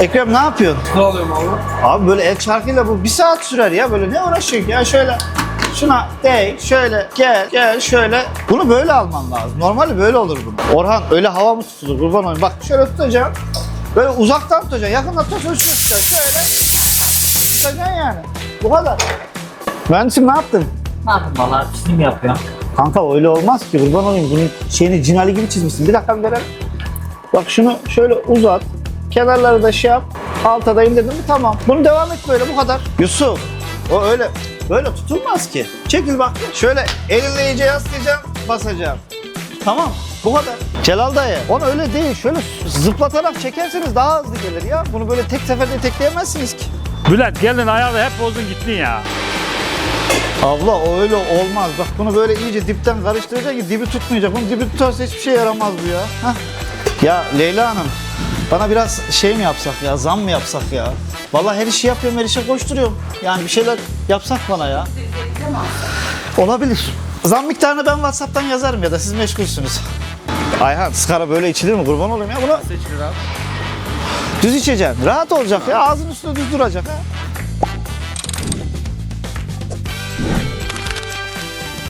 Ekrem ne yapıyorsun? Ne alıyorum abi? Abi böyle el çarkıyla bu bir saat sürer ya böyle ne uğraşıyorsun ya şöyle şuna değ şöyle gel gel şöyle bunu böyle alman lazım. Normalde böyle olur bu. Orhan öyle hava mı tutulur kurban olayım. Bak şöyle tutacaksın. Böyle uzaktan tutacaksın. Yakından tutacaksın şöyle tutacaksın. Şöyle tutacaksın yani. Bu kadar. Mühendisim ne yaptın? Ne yapayım valla çizim yapıyorum. Kanka öyle olmaz ki kurban olayım. Bunun şeyini cinali gibi çizmişsin. Bir dakika bir verelim. Bak şunu şöyle uzat. Kenarları da şey yap. Alta da indirdin mi tamam. Bunu devam et böyle bu kadar. Yusuf o öyle böyle tutulmaz ki. Çekil bak. Şöyle elinle iyice yaslayacaksın basacaksın. Tamam bu kadar. Celal dayı onu öyle değil. Şöyle zıplatarak çekerseniz daha hızlı gelir ya. Bunu böyle tek seferde tekleyemezsiniz ki. Bülent geldin ayarla hep bozdun gittin ya. Abla o öyle olmaz. Bak bunu böyle iyice dipten karıştıracaksın ki dibi tutmayacak. Bunun dibi tutarsa hiçbir şey yaramaz bu ya. Hah. Ya Leyla Hanım bana biraz şey mi yapsak ya zam mı yapsak ya? Vallahi her işi yapıyorum her işe koşturuyorum. Yani bir şeyler yapsak bana ya. Olabilir. Zam miktarını ben Whatsapp'tan yazarım ya da siz meşgulsünüz. Ayhan sigara böyle içilir mi kurban olayım ya? Bunu Seçilir abi. düz içeceksin. Rahat olacak ya ağzın üstünde düz duracak ha.